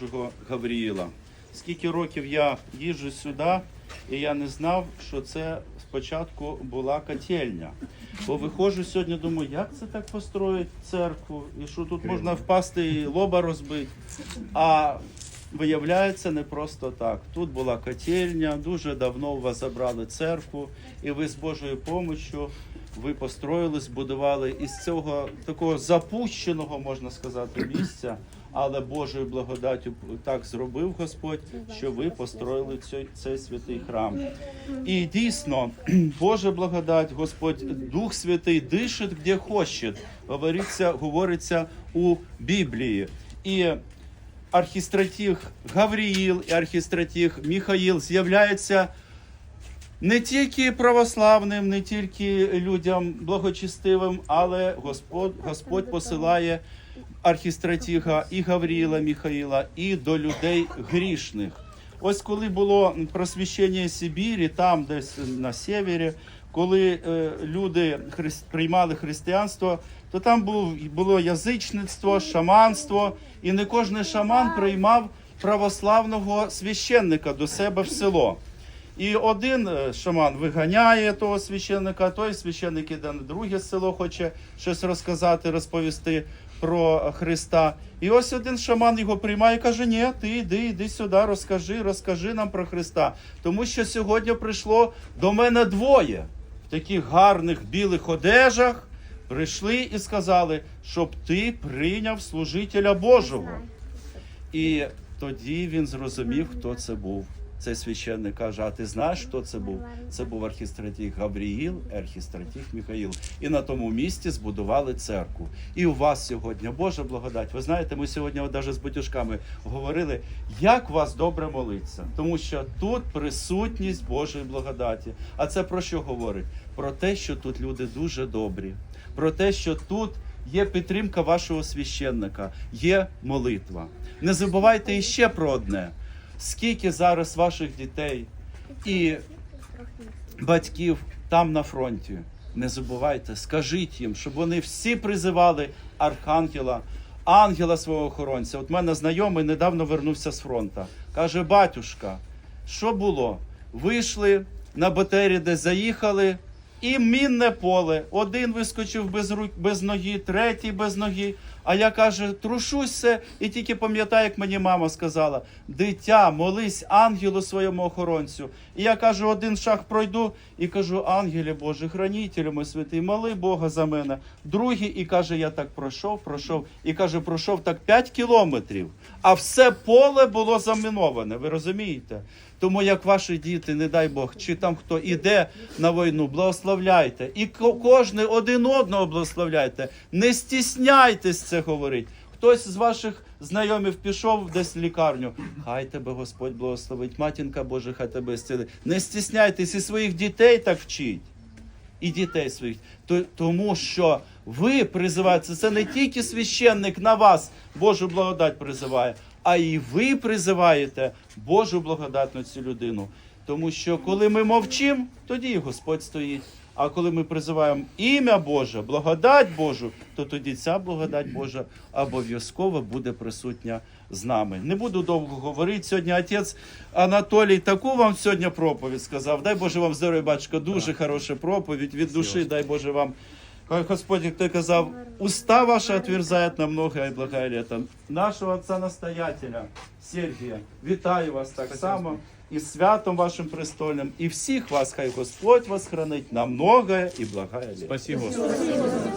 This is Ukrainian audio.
Божого Гавріїла. Скільки років я їжджу сюди, і я не знав, що це спочатку була котельня. Бо виходжу сьогодні, думаю, як це так построїть церкву, і що тут можна впасти і лоба розбити. А виявляється не просто так. Тут була котельня, дуже давно у вас забрали церкву, і ви з Божою допомогою ви построїли, збудували із цього такого запущеного, можна сказати, місця. Але Божою благодаттю так зробив Господь, що ви построїли цей, цей святий храм. І дійсно, Божа благодать, Господь, Дух Святий дишить, де хоче, говориться, говориться у Біблії. І архістратіг Гавріїл і архістратіг Міхаїл з'являються не тільки православним, не тільки людям благочестивим, але Господь, Господь посилає архістратіга і Гавріла Міхаїла, і до людей грішних. Ось коли було просвіщення Сибірі, там десь на севері, коли е, люди хрис- приймали християнство, то там був, було язичництво, шаманство, і не кожен шаман приймав православного священника до себе в село. І один е, шаман виганяє того священника, той священник іде на друге село, хоче щось розказати, розповісти про Христа. І ось один шаман його приймає і каже: Ні, ти йди, йди сюди, розкажи, розкажи нам про Христа. Тому що сьогодні прийшло до мене двоє в таких гарних білих одежах. Прийшли і сказали, щоб ти прийняв служителя Божого. І тоді він зрозумів, хто це був. Цей священник каже: А ти знаєш, хто це був? Це був архістратіг Гавріїл, архістратіг Міхаїл. І на тому місці збудували церкву. І у вас сьогодні Божа благодать. Ви знаєте, ми сьогодні навіть з батюшками говорили, як вас добре молиться, тому що тут присутність Божої благодаті. А це про що говорить? Про те, що тут люди дуже добрі, про те, що тут. Є підтримка вашого священника, є молитва. Не забувайте іще про одне: скільки зараз ваших дітей і батьків там на фронті. Не забувайте, скажіть їм, щоб вони всі призивали архангела, ангела свого охоронця. От мене знайомий недавно вернувся з фронту. Каже: батюшка, що було? Вийшли на БТРі, де заїхали, і мінне поле. Один вискочив без рук, без ноги, третій без ноги. А я каже, трушуся і тільки пам'ятаю, як мені мама сказала: дитя, молись ангелу своєму охоронцю. І я кажу, один шаг пройду і кажу, ангелі Боже, хранителю мой святий, моли Бога за мене. Другий, і каже, я так пройшов, пройшов, і каже, пройшов так 5 кілометрів, а все поле було заміноване. Ви розумієте? Тому як ваші діти, не дай Бог, чи там хто іде на війну, благословляйте. І ко- кожний один одного благословляйте. Не стісняйтесь це говорити. Хтось з ваших знайомих пішов десь в лікарню. Хай тебе Господь благословить, матінка Божа, хай тебе зцілить. Не стісняйтесь і своїх дітей так вчіть. І дітей своїх. Тому що ви призиваєте, це не тільки священник на вас Божу благодать призиває, а і ви призиваєте Божу благодать на цю людину. Тому що коли ми мовчимо, тоді і Господь стоїть. А коли ми призиваємо ім'я Боже, благодать Божу, то тоді ця благодать Божа обов'язково буде присутня з нами. Не буду довго говорити. Сьогодні отець Анатолій таку вам сьогодні проповідь сказав. Дай Боже вам здоров'я, батюшко, дуже хороша проповідь від душі. Дай Боже вам. Господь, як той казав, уста ваши отверзают на многое и благое лето. Нашого отца настоятеля Сергія, вітаю вас так само із святом вашим престольним, і всіх вас хай Господь вас хранить на многое і благає лето. Спасибо, Господи.